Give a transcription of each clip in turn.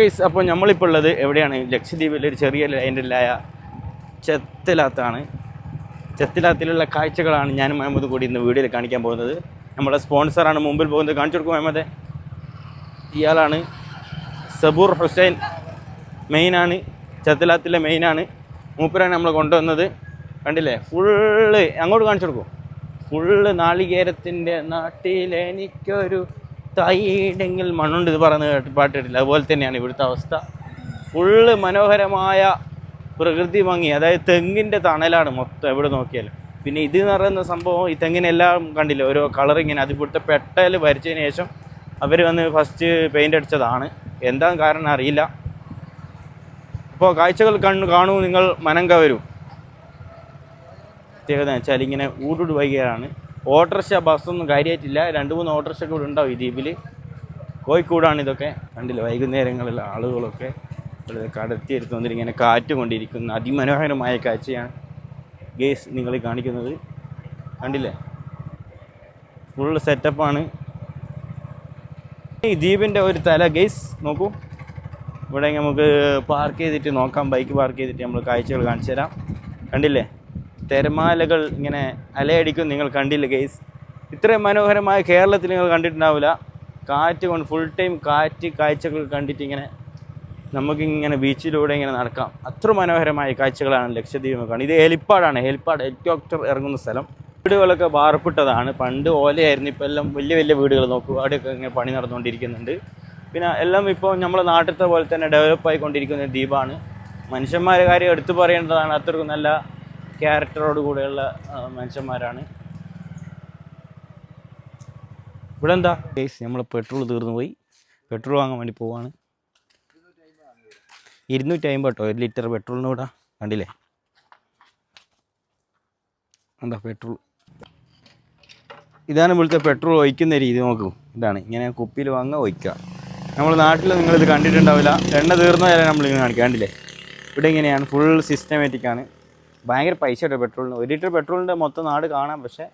Guys അപ്പോൾ നമ്മളിപ്പോൾ ഉള്ളത് എവിടെയാണ്? ലക്ഷദ്വീപിൽ ഒരു ചെറിയ ലൈൻഡിലായ ചെത്തിലാത്താണ്. ചെത്തിലാത്തിലുള്ള കാഴ്ചകളാണ് ഞാൻ മുഹമ്മദ് കൂടി ഇന്ന് വീഡിയോയിൽ കാണിക്കാൻ പോകുന്നത്. നമ്മുടെ സ്പോൺസറാണ് മുമ്പിൽ പോകുന്നത്. കാണിച്ചു കൊടുക്കും മുഹമ്മദേ. ഇയാളാണ് സബൂർ ഹുസൈൻ മെയിനാണ് ചെത്തിലാത്തിലെ മെയിനാണ് മൂപ്പരാണ് നമ്മൾ കൊണ്ടുവന്നത്. കണ്ടില്ലേ? ഫുള്ള് അങ്ങോട്ട് കാണിച്ചു കൊടുക്കും. ഫുള്ള് നാളികേരത്തിന്റെ നാട്ടിലെനിക്കൊരു തൈടെങ്കിൽ മണ്ണുണ്ട് ഇത് പറയുന്നത് കേട്ട് പാട്ട് കേട്ടില്ല അതുപോലെ തന്നെയാണ് ഇവിടുത്തെ അവസ്ഥ. ഫുള്ള് മനോഹരമായ പ്രകൃതി ഭംഗി അതായത് തെങ്ങിന്റെ തണലാണ് മൊത്തം എവിടെ നോക്കിയാലും. പിന്നെ ഇത് എന്ന് പറയുന്ന സംഭവം ഈ തെങ്ങിനെല്ലാം കണ്ടില്ല? ഓരോ കളറിങ്ങനെ അത് ഇവിടുത്തെ പെട്ടയിൽ വരച്ചതിന് ശേഷം അവർ വന്ന് ഫസ്റ്റ് പെയിന്റ് അടിച്ചതാണ്. എന്താ കാരണം അറിയില്ല. അപ്പോൾ കാഴ്ചകൾ കണ്ണു കാണൂ നിങ്ങൾ മനം കവരും പ്രത്യേകത വെച്ചാൽ ഇങ്ങനെ ഊടുട് വൈകിയാണ് ഓട്ടോറിക്ഷ ബസ്സൊന്നും കാര്യമായിട്ടില്ല രണ്ട് മൂന്ന് ഓട്ടോറിക്ഷ കൂടെ ഉണ്ടാവും ഈ ദ്വീപിൽ കോഴിക്കോടാണ് ഇതൊക്കെ. കണ്ടില്ല വൈകുന്നേരങ്ങളിൽ ആളുകളൊക്കെ ഇവിടെ കടത്തിയെടുത്ത് ഇങ്ങനെ കാറ്റ് കൊണ്ടിരിക്കുന്ന അതിമനോഹരമായ കാഴ്ചയാണ് ഗേസ് നിങ്ങൾ കാണിക്കുന്നത്. കണ്ടില്ലേ? ഫുൾ സെറ്റപ്പാണ് ഈ ദ്വീപിന്റെ ഒരു തല ഗേസ് നോക്കൂ. ഇവിടെ നമുക്ക് പാർക്ക് ചെയ്തിട്ട് നോക്കാം. ബൈക്ക് പാർക്ക് ചെയ്തിട്ട് നമ്മൾ കാഴ്ചകൾ കാണിച്ചു തരാം കണ്ടില്ലേ? തിരമാലകൾ ഇങ്ങനെ അലയടിക്കും നിങ്ങൾ കണ്ടില്ല ഗെയ്സ് ഇത്രയും മനോഹരമായ കേരളത്തിൽ നിങ്ങൾ കണ്ടിട്ടുണ്ടാവില്ല. കാറ്റ് കൊണ്ട് ഫുൾ ടൈം കാറ്റ് കാഴ്ചകൾ കണ്ടിട്ട് ഇങ്ങനെ നമുക്കിങ്ങനെ ബീച്ചിലൂടെ ഇങ്ങനെ നടക്കാം. അത്ര മനോഹരമായ കാഴ്ചകളാണ് ലക്ഷദ്വീപ് കാണുന്നത് ഇത് ഹെലിപ്പാഡാണ്. ഹെലിപ്പാഡ് ഹെലികോപ്റ്റർ ഇറങ്ങുന്ന സ്ഥലം. വീടുകളൊക്കെ വാർപ്പിട്ടതാണ്. പണ്ട് ഓലയായിരുന്നു. ഇപ്പോൾ എല്ലാം വലിയ വലിയ വീടുകൾ നോക്കൂ. അവിടെയൊക്കെ ഇങ്ങനെ പണി നടന്നുകൊണ്ടിരിക്കുന്നുണ്ട്. പിന്നെ എല്ലാം ഇപ്പോൾ നമ്മുടെ നാട്ടിലത്തെ പോലെ തന്നെ ഡെവലപ്പ് ആയിക്കൊണ്ടിരിക്കുന്ന ദ്വീപാണ്. മനുഷ്യന്മാരെ കാര്യം എടുത്തു പറയേണ്ടതാണ്. അത്രക്കും നല്ല ക്യാരക്ടറോട് കൂടെയുള്ള മനുഷ്യന്മാരാണ്. ഇവിടെ എന്താ കേസ് നമ്മൾ പെട്രോൾ തീർന്നു പോയി പെട്രോൾ വാങ്ങാൻ വേണ്ടി പോവാണ്. ഇരുന്നൂറ്റി അമ്പത് ഒരു ലിറ്റർ പെട്രോളിന് കൂടെ കണ്ടില്ലേ? എന്താ പെട്രോൾ ഇതാണ് ഇവിടുത്തെ പെട്രോൾ ഒഴിക്കുന്ന രീതി നോക്കൂ. ഇതാണ് ഇങ്ങനെ കുപ്പിയിൽ വാങ്ങുക ഒഴിക്കുക. നമ്മൾ നാട്ടിൽ നിങ്ങളിത് കണ്ടിട്ടുണ്ടാവില്ല. എണ്ണ തീർന്ന വരെ നമ്മളിങ്ങനെ കാണിക്കുക കണ്ടില്ലേ? ഇവിടെ ഇങ്ങനെയാണ് ഫുൾ സിസ്റ്റമാറ്റിക് ആണ്. ഭയങ്കര പൈസ കേട്ടോ പെട്രോളിന് ഒരു ലിറ്റർ പെട്രോളിന്റെ മൊത്തം നാട് കാണാം പക്ഷേ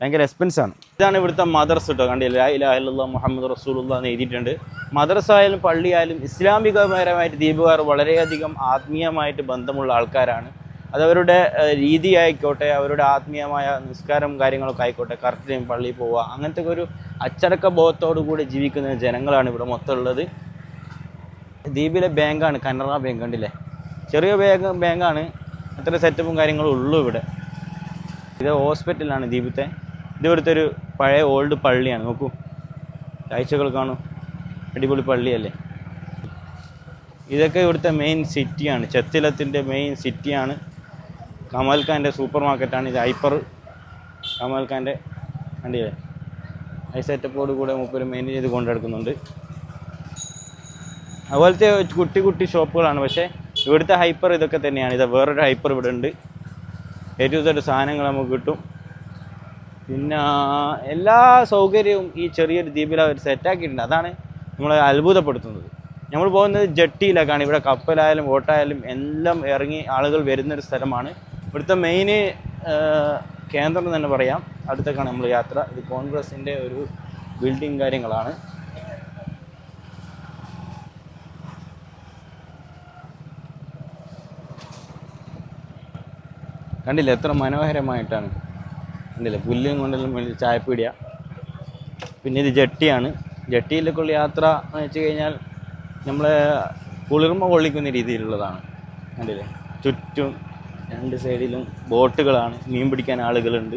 ഭയങ്കര എക്സ്പെൻസ് ആണ്. ഇതാണ് ഇവിടുത്തെ മദർസ് കേട്ടോ കണ്ടില്ല? ലാ ഇലാഹ ഇല്ലല്ലാഹ് മുഹമ്മദ് റസൂലുള്ള എന്ന് എഴുതിയിട്ടുണ്ട്. മദർസ് ആയാലും പള്ളിയായാലും ഇസ്ലാമികപരമായിട്ട് ദ്വീപുകാർ വളരെയധികം ആത്മീയമായിട്ട് ബന്ധമുള്ള ആൾക്കാരാണ്. അതവരുടെ രീതി ആയിക്കോട്ടെ അവരുടെ ആത്മീയമായ നിസ്കാരം കാര്യങ്ങളൊക്കെ ആയിക്കോട്ടെ കറക്റ്റ് ടൈം പള്ളിയിൽ പോവുക അങ്ങനത്തെ ഒരു അച്ചടക്ക ബോധത്തോടു കൂടി ജീവിക്കുന്ന ജനങ്ങളാണ് ഇവിടെ മൊത്തം ഉള്ളത്. ദ്വീപിലെ ബാങ്കാണ് കനറ ബാങ്ക് ഉണ്ടല്ലേ ചെറിയ ബാങ്ക് ബാങ്കാണ് അത്ര സെറ്റപ്പും കാര്യങ്ങളും ഉള്ളൂ ഇവിടെ. ഇത് ഹോസ്പിറ്റലാണ് ദ്വീപത്തെ ഇത് ഇവിടുത്തെ ഒരു പഴയ ഓൾഡ് പള്ളിയാണ്. നോക്കൂ. കാഴ്ചകൾ കാണൂ. അടിപൊളി പള്ളിയല്ലേ? ഇതൊക്കെ ഇവിടുത്തെ മെയിൻ സിറ്റിയാണ് ചെത്തിലത്തിന്റെ മെയിൻ സിറ്റിയാണ് കമൽഖാന്റെ സൂപ്പർ മാർക്കറ്റാണ് ഇത് ഹൈപ്പർ കമൽഖാന്റെ ഖാന്റെ കണ്ടില്ലേ ഐ സെറ്റപ്പോട് കൂടെ മുപ്പര് മെയിൻ ചെയ്ത് കൊണ്ടെടുക്കുന്നുണ്ട് അതുപോലത്തെ കുട്ടി കുട്ടി ഷോപ്പുകളാണ് പക്ഷേ ഇവിടുത്തെ ഹൈപ്പർ ഇതൊക്കെ തന്നെയാണ്. ഇത് വേറൊരു ഹൈപ്പർ ഇവിടെ ഉണ്ട്. ഏറ്റവും ഇതൊരു സാധനങ്ങൾ നമുക്ക് കിട്ടും. പിന്നെ എല്ലാ സൗകര്യവും ഈ ചെറിയൊരു ദ്വീപിൽ അവർ സെറ്റാക്കിയിട്ടുണ്ട് അതാണ് നമ്മളെ അത്ഭുതപ്പെടുത്തുന്നത്. നമ്മൾ പോകുന്നത് ജട്ടിയിലേക്കാണ്. ഇവിടെ കപ്പലായാലും ബോട്ടായാലും എല്ലാം ഇറങ്ങി ആളുകൾ വരുന്നൊരു സ്ഥലമാണ്. ഇവിടുത്തെ മെയിൻ കേന്ദ്രം തന്നെ പറയാം. അടുത്തേക്കാണ് നമ്മൾ യാത്ര. ഇത് കോൺഗ്രസിന്റെ ഒരു ബിൽഡിങ് കാര്യങ്ങളാണ്. കണ്ടില്ല? എത്ര മനോഹരമായിട്ടാണ്. കണ്ടില്ല? പുല്ലും കൊണ്ടെല്ലാം ചായപ്പീടിയ. പിന്നെ ഇത് ജട്ടിയാണ്. ജട്ടിയിലേക്കുള്ള യാത്ര എന്ന് വെച്ച് കഴിഞ്ഞാൽ നമ്മളെ കുളിർമ കൊള്ളിക്കുന്ന രീതിയിലുള്ളതാണ്. കണ്ടില്ലേ? ചുറ്റും രണ്ട് സൈഡിലും ബോട്ടുകളാണ്. മീൻ പിടിക്കാൻ ആളുകളുണ്ട്.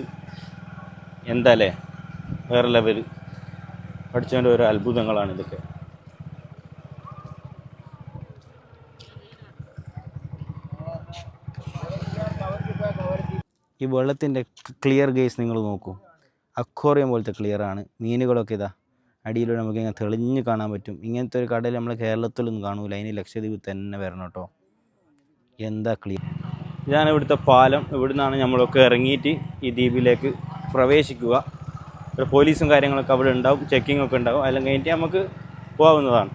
എന്താല്ലേ വേറെ ലെവൽ പഠിച്ചതിന്റെ ഓരോ അത്ഭുതങ്ങളാണ് ഇതൊക്കെ. ഈ വെള്ളത്തിന്റെ ക്ലിയർ ഗേസ് നിങ്ങൾ നോക്കൂ. അക്വോറിയം പോലത്തെ ക്ലിയർ ആണ്. മീനുകളൊക്കെ ഇതാ അടിയിലൂടെ നമുക്ക് ഇങ്ങനെ തെളിഞ്ഞ് കാണാൻ പറ്റും. ഇങ്ങനത്തെ ഒരു കടൽ നമ്മൾ കേരളത്തിലൊന്നും കാണൂല. അതിന് ലക്ഷദ്വീപ് തന്നെ വരണം കേട്ടോ. എന്താ ക്ലിയർ ഞാൻ ഇവിടുത്തെ പാലം. ഇവിടുന്നാണ് നമ്മളൊക്കെ ഇറങ്ങിയിട്ട് ഈ ദ്വീപിലേക്ക് പ്രവേശിക്കുക. പോലീസും കാര്യങ്ങളൊക്കെ അവിടെ ഉണ്ടാവും. ചെക്കിംഗ് ഒക്കെ ഉണ്ടാവും. അല്ലെങ്കിൽ കഴിഞ്ഞിട്ട് നമുക്ക് പോകാവുന്നതാണ്.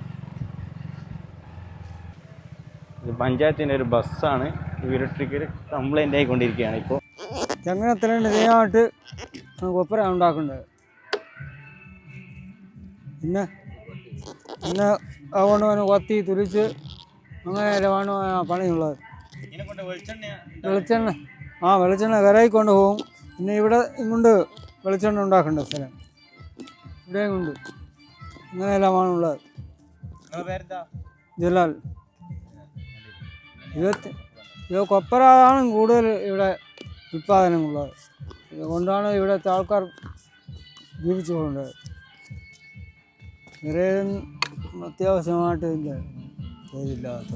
പഞ്ചായത്തിന്റെ ഒരു ബസ്സാണ് ഇലക്ട്രിക്കൽ കംപ്ലൈന്റ് ആയിക്കൊണ്ടിരിക്കുകയാണ് ഇപ്പോൾ. ചങ്ങനത്തിലുണ്ട് ഇതായിട്ട് കൊപ്പര ഉണ്ടാക്കുന്നത്. പിന്നെ പിന്നെ അതുകൊണ്ട് വന്ന് കൊത്തി തുരിച്ച് അങ്ങനെ ആ പണിയുള്ളത്. വെളിച്ചെണ്ണ ആ വെളിച്ചെണ്ണ വിറകി കൊണ്ട് പോകും. പിന്നെ ഇവിടെ കൊണ്ട് വെളിച്ചെണ്ണ ഉണ്ടാക്കേണ്ട സ്ഥലം. ഇവിടെയും കൊണ്ട് അങ്ങനെയെല്ലാമാണ് ഉള്ളത്. ജലാൽ. ഇരുപത്തി ഇത് കൊപ്പറാണ് കൂടുതൽ ഇവിടെ ഉൽപ്പാദനമുള്ളത് അതുകൊണ്ടാണ് ഇവിടുത്തെ ആൾക്കാർ ജീവിച്ചു പോകുന്നത് നിറയും അത്യാവശ്യമായിട്ട് ഇല്ല. ചെയ്തില്ലാത്ത